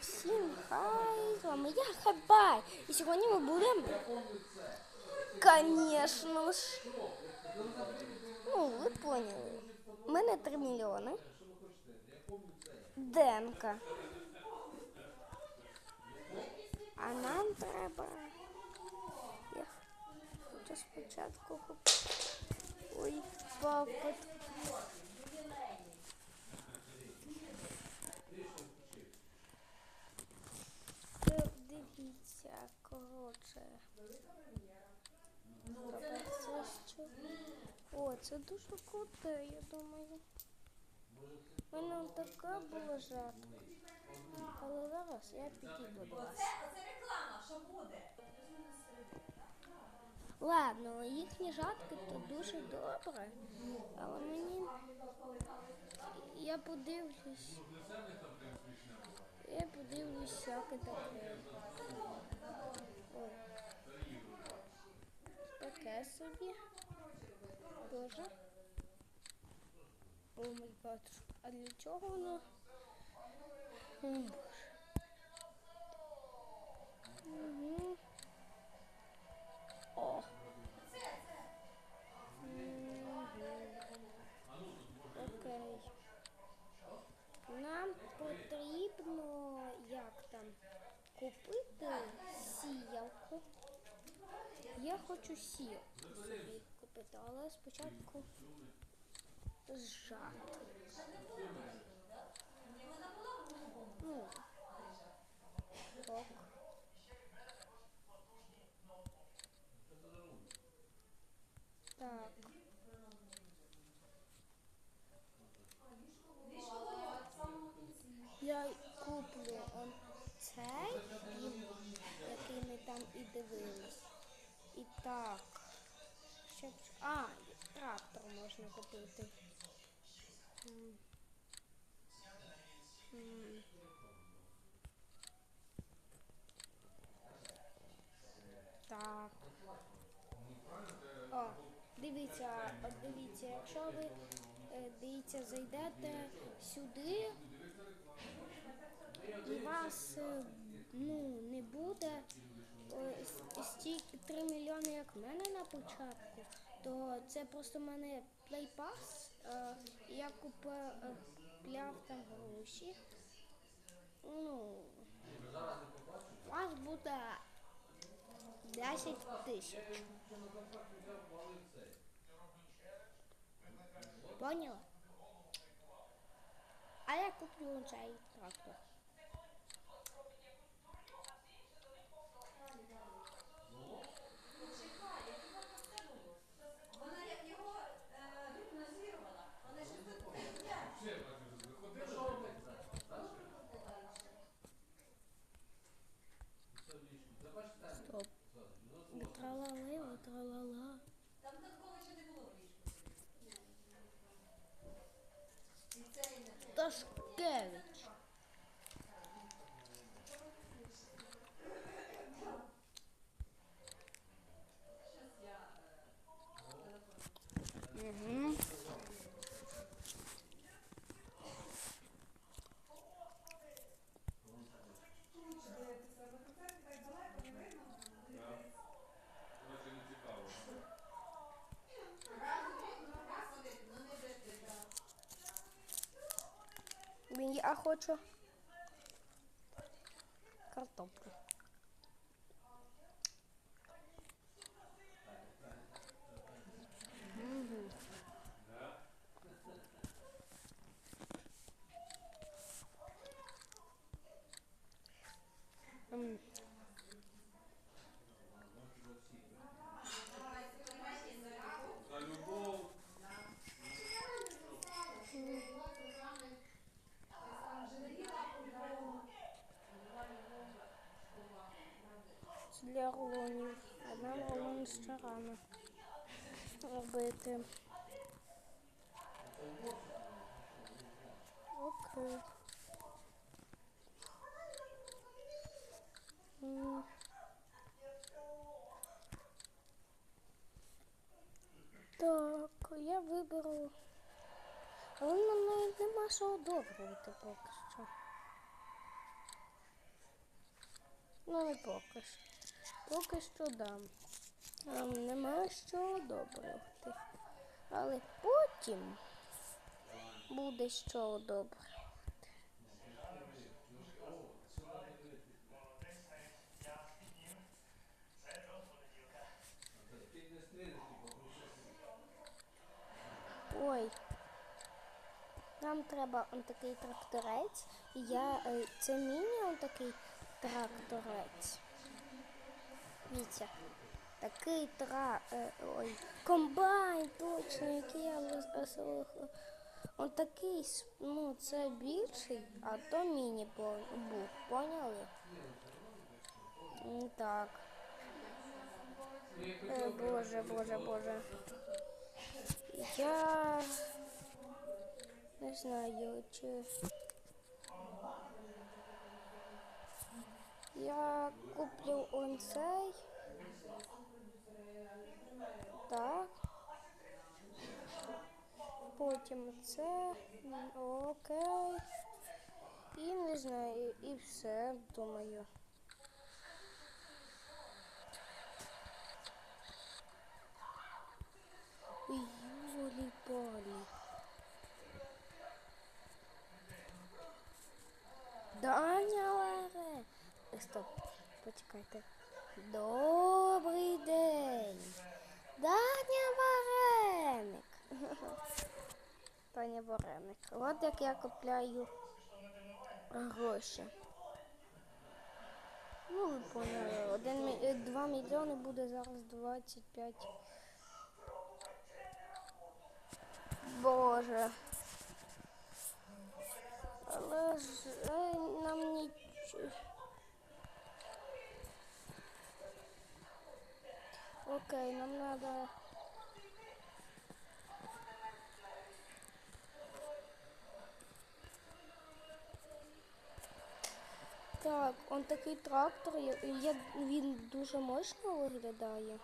Всім хай, з вами я Хабай. І сьогодні ми будемо, звісно ж, ну, ви поняли. У мене 3 мільйони. Денка. А нам треба. Я хочу спочатку купити. Ой, папа. Е, Дивіться, коротше. Що? О, це дуже круте, я думаю. У мене така була жатка. Але зараз я підійду до вас. Це реклама, що буде? Ладно, їхні жатки то дуже добре. Але мені. Я подивлюсь. Я подивлюсь, всяке таке. Ой. Таке собі. Боже. О мій батр. А для чого воно? О, Боже. Угу. О. Окей. Нам потрібно як там купити сіялку. Сіялку собі купити, але спочатку зжати. Ну, ок. Так. Я куплю он цей, фільм, який ми там і дивились. І так. Щоб... А, трактор можна купити. Так. О, дивіться, дивіться, якщо ви е, дивіться, зайдете сюди, і вас е, ну, не буде е, стільки 3 мільйони, як в мене на початку, то це просто в мене плейпас. Е, я купляв там гроші. Ну, вас буде 10 тисяч. Поняла? А я куплю цей трактор. Вона як його е, гіпнозувала. Вона ж Стоп. Тралалео, тралала. там такого ще не було в ліжку. І це і не Ташкевич. Угу. Я хочу картоплю. Мгм. М. Це для рулонів. Одна рулон ще рано робити. Окей. Так, я виберу. Але мене нема що одобрювати поки що. Ну, не поки що. Поки що дам. Ем, нема що одобрювати. Але потім буде що одобрювати. Ой. Нам треба он такий тракторець. Я е, це міні он такий тракторець. Вітя. Такий тра. е, ой, комбайн, точно, який я роз- Он такий, ну, це більший, а то міні був, поняли? М, Так. Е, боже, боже, боже. Я не знаю, чи куплю он цей. Так. Потім це. Окей. І не знаю, і все, думаю. Юлі-полі. Даня Ларе. Е, Стоп, почекайте. Добрий день. Даня Вареник. Даня Вареник. От як я купляю гроші. Ну, ви поняли. Один, е, два мільйони буде зараз 25. Боже. Але ж е, нам нічого. Окей, нам надо. Так, он такий трактор, я, я, він дуже мощно виглядає.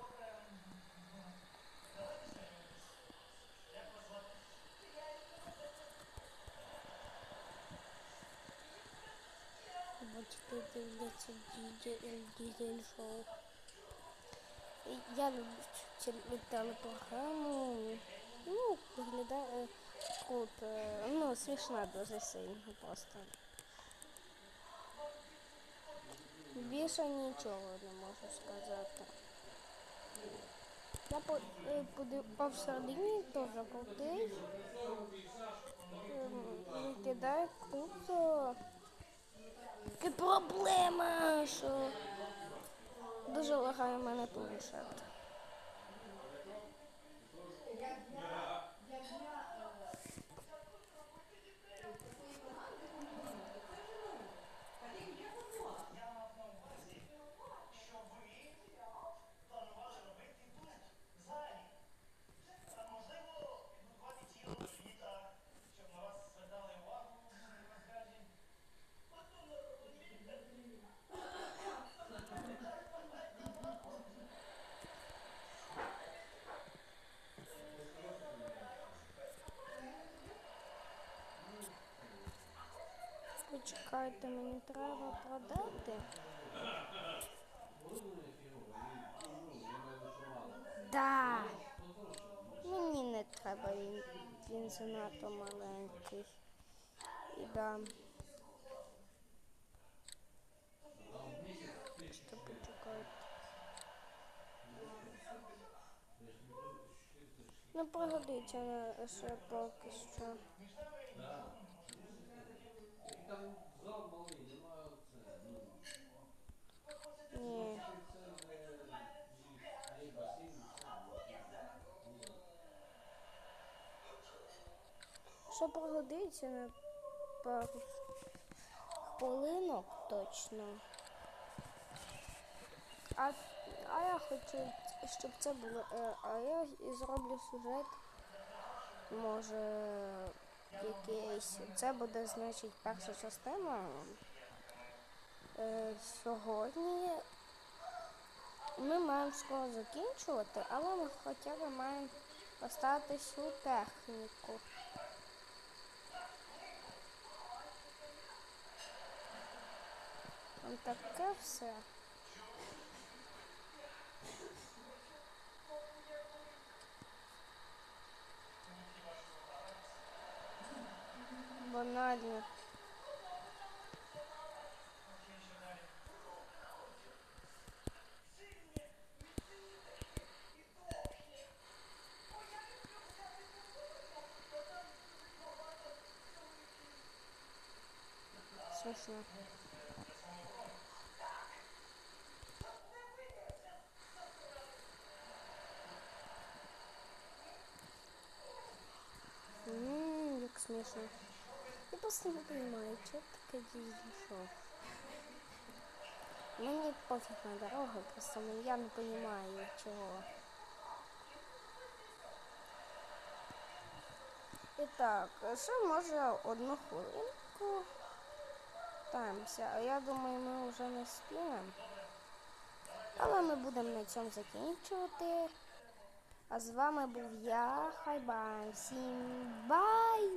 Батьки дивляться дізель, дізель шоу. Я люблю телепрограму. Ну, виглядає круто. Ну, смішна дуже сильно просто. Більше нічого не можу сказати. Я е, подив- а всередині теж крутий. Виглядає круто. Проблема, що дуже лагає в мене планшет. Почекайте, мені треба продати. Да. Мені не треба, він, він занадто маленький. І да. Що. Не пригодиться на ще поки що. Там зал малий, немає це, ну, Ні. Що пригодиться на пару хвилинок точно. А, а я хочу, щоб це було. е, А я і зроблю сюжет. Може якийсь. Це буде, значить, перша частина. Е, сьогодні ми маємо скоро закінчувати, але ми хоча б маємо поставити всю техніку. Там таке все. неправильно. Смешно. Ммм, как смешно. Просто не розумію, що таке дійшло. Мені пофіг на дорогу, просто я не розумію, чого. І так, ще може одну хвилинку. Таємося, а я думаю, ми вже не спіємо. Але ми будемо на цьому закінчувати. А з вами був я, Хайбан. Всім бай!